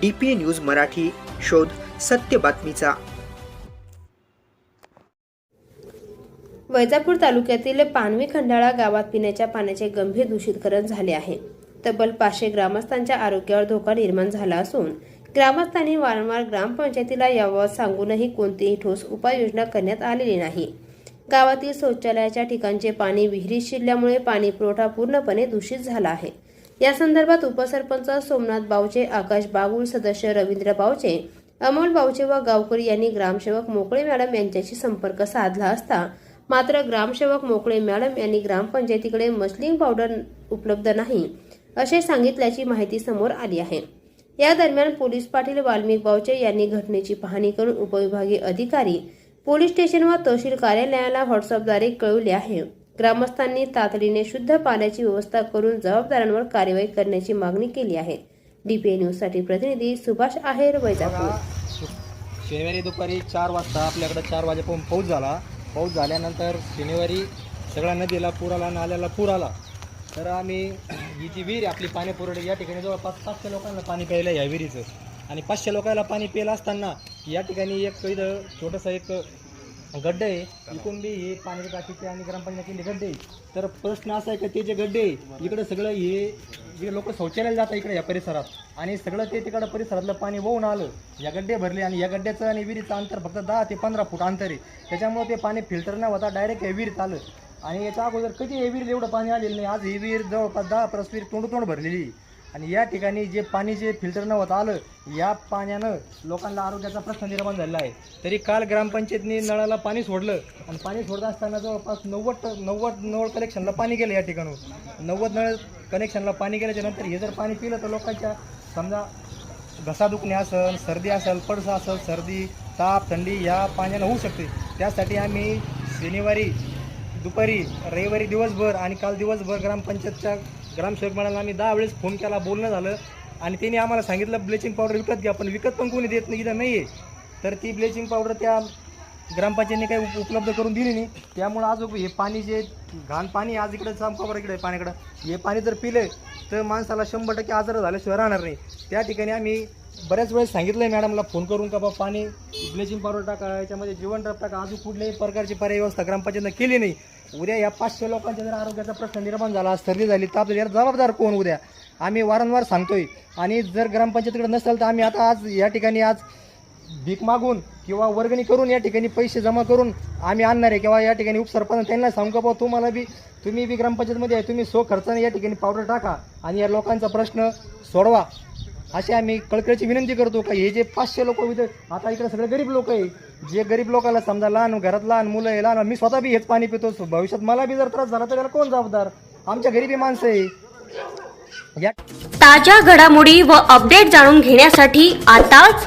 D P news Marathi शोध सत्य बातमीचा. वैजापूर तालुक्यातील पानवी खंडाळा गावात पिण्याच्या पाण्याचे गंभीर दूषितकरण झाले आहे. तब्बल पाचशे ग्रामस्थांच्या आरोग्यावर धोका निर्माण झाला असून ग्रामस्थांनी वारंवार ग्रामपंचायतीला याबाबत सांगूनही कोणतीही ठोस उपाययोजना करण्यात आलेली नाही. गावातील शौचालयाच्या ठिकाणचे पाणी विहिरीत शिरल्यामुळे पाणी पुरवठा पूर्णपणे दूषित झाला आहे. या संदर्भात उपसरपंच सोमनाथ बावचे आकाश बागुल सदस्य रवींद्र बावचे अमोल बावचे व गावकरी यांनी ग्रामसेवक मोकळे मॅडम यांच्याशी संपर्क साधला असता मात्र ग्रामसेवक मोकळे मॅडम यांनी ग्रामपंचायतीकडे मस्लिंग पावडर उपलब्ध नाही असे सांगितल्याची माहिती समोर आली आहे. या दरम्यान पोलीस पाटील वाल्मिक बावचे यांनी घटनेची पाहणी करून उपविभागीय अधिकारी पोलीस स्टेशन व तहसील कार्यालयाला व्हॉट्सअपद्वारे कळवले आहे. ग्रामस्थांनी तातडीने शुद्ध पाण्याची व्यवस्था करून जबाबदारांवर कार्यवाही करण्याची मागणी केली आहे. डीपीए न्यूजसाठी प्रतिनिधी सुभाष आहेर वैजापूर. शनिवारी दुपारी चार वाजता आपल्याकडे चार वाजेपर्यंत पाऊस झाला. पाऊस झाल्यानंतर शनिवारी सगळ्या नदीला पूर आला नाल्याला पूर आला. तर आम्ही ही जी विहीर आपली पाणी पुरवठी या ठिकाणी जवळपास पाचशे लोकांना पाणी प्यायला या विहिरीचं. आणि पाचशे लोकांना पाणी प्यायला असताना या ठिकाणी एक इथं छोटंसं एक गड्डे आहे इकडून बी हे पाण्याच्या टाकीचे आणि ग्रामपंचायतीचे गड्डे आहे. तर प्रश्न असा आहे का ते जे गड्डे आहे, इकडे सगळं हे जे लोक शौचालयाला जातात इकडे या परिसरात आणि सगळं ते तिकडं परिसरातलं पाणी वाहून आलं या गड्डे भरले आणि या गड्ड्याचं आणि विहिरीचं अंतर फक्त दहा ते पंधरा फूट अंतर आहे त्याच्यामुळे ते पाणी फिल्टर न होता डायरेक्ट या विहिरीत आलं आणि याच्या अगोदर कधी या विहिरीत एवढं पाणी आलेलं नाही आज ही विहीर जवळपास दहा परस विहीर तोंड तोंड भरलेली आहे. आणि या ठिकाणी जे पाणी जे फिल्टर न होता आलं या पाण्यानं लोकांना आरोग्याचा प्रश्न निर्माण झालेला आहे. तरी काल ग्रामपंचायतनी नळाला पाणी सोडलं आणि पाणी सोडत असताना जवळपास नव्वद नव्वद नळ कलेक्शनला पाणी गेलं या ठिकाणून. नव्वद नळ कनेक्शनला पाणी गेल्याच्यानंतर हे जर पाणी पिलं तर लोकांच्या समजा घसा दुखणे असेल सर्दी असेल पडसा असेल सर्दी ताप थंडी या पाण्यानं होऊ शकते. त्यासाठी आम्ही शनिवारी दुपारी रविवारी दिवसभर आणि काल दिवसभर ग्रामपंचायतच्या ग्रामसेवक म्हणाला आम्ही दहा वेळेस फोन केला बोलणं झालं. आणि त्यांनी आम्हाला सांगितलं ब्लिचिंग पावडर विकत घ्या पण विकत पण कोणी देत नाही इथं नाही आहे तर ती ब्लिचिंग पावडर त्या ग्रामपंचायतीने काही उप- उपलब्ध करून दिली नाही. त्यामुळं आज हे पाणी जे घाण पाणी आज इकडे चांपावर इकडे पाण्याकडं. हे पाणी जर पिलं तर माणसाला शंभर टक्के आजार झाल्याशिवाय राहणार नाही. त्या ठिकाणी आम्ही बऱ्याच वेळेस सांगितलं आहे मॅडमला फोन करून का बा पाणी ब्लिचिंग पावडर टाका याच्यामध्ये जीवन ड्रप टाका अजून कुठल्याही प्रकारची पर्याय व्यवस्था ग्रामपंचायतनं केली नाही. उद्या या पाचशे लोकांच्या जर आरोग्याचा प्रश्न निर्माण झाला सर्दी झाली ताप आपल्याला जबाबदार कोण उद्या? आम्ही वारंवार सांगतोय. आणि जर ग्रामपंचायतीकडे नसेल तर आम्ही आता आज या ठिकाणी आज भीक मागून किंवा वर्गणी करून या ठिकाणी पैसे जमा करून आम्ही आणणार आहे किंवा या ठिकाणी उपसरपंच त्यांना सांगू का बुवा तुम्हाला बी तुम्ही बी ग्रामपंचायतमध्ये आहे तुम्ही सो खर्चाने या ठिकाणी पावडर टाका आणि या लोकांचा प्रश्न सोडवा. अशी आम्ही कळकळीची विनंती करतो का हे जे पाचशे लोक इथे आता इकडे सगळे गरीब लोक आहे. जे गरीब लोकांना समजा लहान घरात लहान मुलं आहे लहान मी स्वतः बी हेच पाणी पितो भविष्यात मला बी जर त्रास झाला तर त्याला कोण जबाबदार? आमच्या गरीबी माणसं आहे. ताज्या घडामोडी व अपडेट जाणून घेण्यासाठी आताच